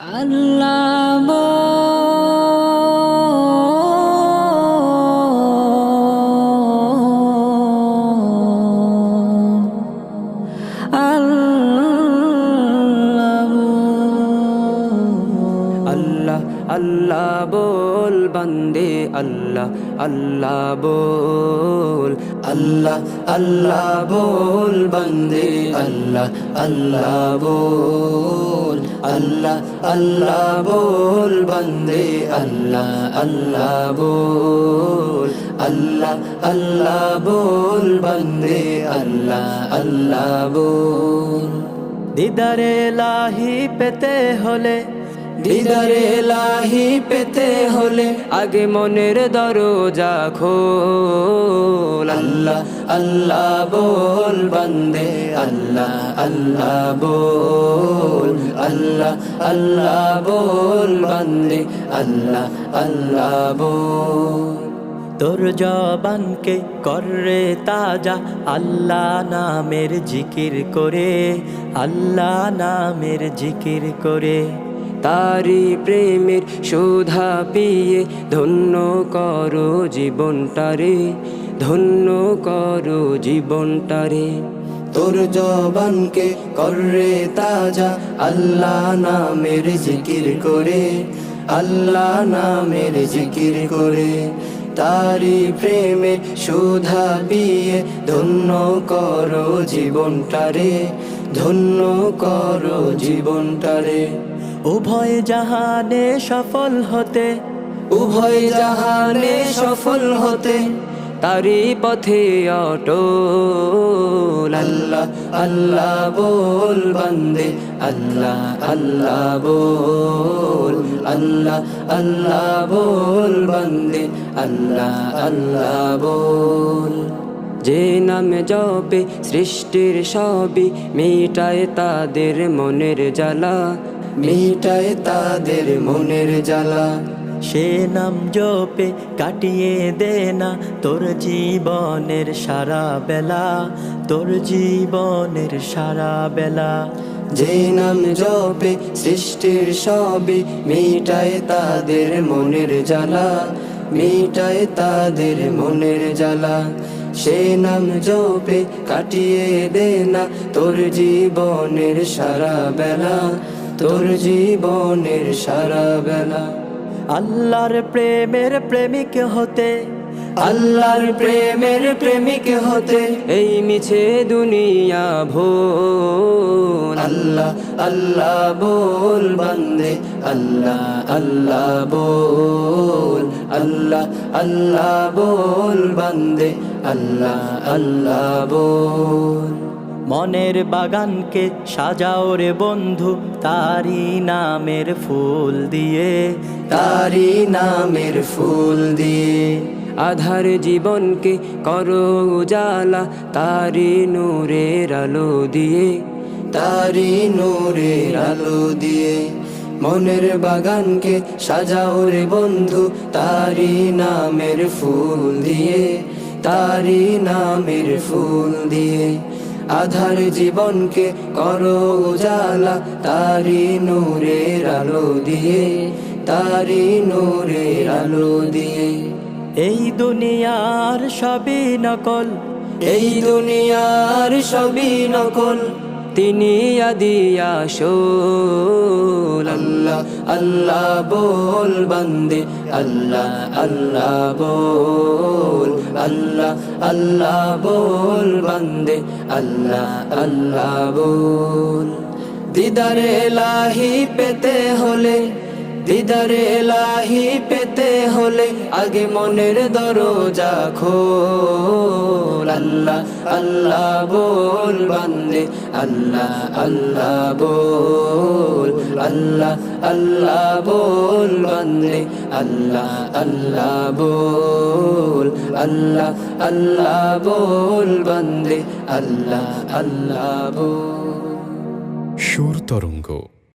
আল্লাহ আল্লাহ বল, বান্দে আল্লাহ আল্লাহ বল। আল্লাহ আল্লাহ বল, বান্দে আল্লাহ আল্লাহ বল। আল্লাহ আল্লাহ বল, বান্দে আল্লাহ আল্লাহ বল। আল্লাহ আল্লাহ বল, বান্দে আল্লাহ আল্লাহ বল। দিদারে লাহি পেতে হলে দিদারে লাহি পেতে হলে আগে মনের দরজা খোল। আল্লাহ আল্লাহ বল, বান্দে, আল্লাহ আল্লাহ বল। আল্লাহ আল্লাহ বল, বান্দে, আল্লাহ আল্লাহ বল। তোর জবানকে কররে তাজা, আল্লাহ নামের জিকির করে, আল্লাহ নামের জিকির করে। তারি প্রেমের শোধা পিয়ে ধন্য করো জীবনটারে ধন্য করো জীবনটারে তোর জবানকে কররে তাজা, আল্লাহ নামের জিকির করে, আল্লাহ নামের জিকির করে। তারি প্রেমে সুধা পিয়ে ধন্য করো জীবনটারে ধন্য করো জীবনটারে উভয় জাহানে সফল হতে উভয় জাহানে সফল হতে। তারি পথে অটল। আল্লাহ আল্লাহ বল বন্দে আল্লাহ আল্লাহ বল। আল্লাহ আল্লাহ বল বন্দে আল্লাহ আল্লাহ বল। যে নামে জপে সৃষ্টির সবই মেটায় তাদের মনের জ্বালা। মেটায় তাদের মনের জ্বালা। সে নাম জপে কাটিয়ে দে না তোর জীবনের সারা বেলা। তোর জীবনের সারা বেলা। যে নাম জপে সৃষ্টির সবই মেটায় তাদের মনের জ্বালা। মেটায় তাদের মনের জ্বালা। সে নাম জপে কাটিয়ে দে না। তোর জীবনের সারা বেলা, তোর জীবনের সারা বেলা। আল্লাহর প্রেমের প্রেমিক হতে আল্লাহর প্রেমের প্রেমিক হতে এই মিছে দুনিয়া ভোল আল্লাহ আল্লাহ বল বান্দে, আল্লাহ আল্লাহ বল, আল্লাহ আল্লাহ বল বান্দে, আল্লাহ আল্লাহ বল। মনের বাগানকে সাজাও রে বন্ধু তারি নামের ফুল দিয়ে তারি নামের ফুল দিয়ে। আধার জীবনকে করো উজালা, তারি নূরের আলো দিয়ে। তারি নূরের আলো দিয়ে মনের বাগানকে সাজাও রে বন্ধু, তারি নামের ফুল দিয়ে। তারি নামের ফুল দিয়ে আধার জীবনকে করো উজালা, তারি নূরের আলো দিয়ে। তারি নূরের আলো দিয়ে এই দুনিয়ার সবই নকল। এই দুনিয়ার সবই নকল। তিনি আদি আসল আল্লাহ আল্লাহ বল বান্দে। আল্লাহ আল্লাহ বল। আল্লাহ আল্লাহ বল বান্দে। আল্লাহ আল্লাহ বল। দিদারে লাহি পেতে হলে দিদারে লাহি পেতে হলে আগে মনের দরজা খোল। আল্লাহ আল্লাহ বল বান্দে, আল্লাহ আল্লাহ বল। আল্লাহ আল্লাহ বল বান্দে, আল্লাহ আল্লাহ বল। আল্লাহ আল্লাহ বল বান্দে, আল্লাহ আল্লাহ বল। সুর তরঙ্গ।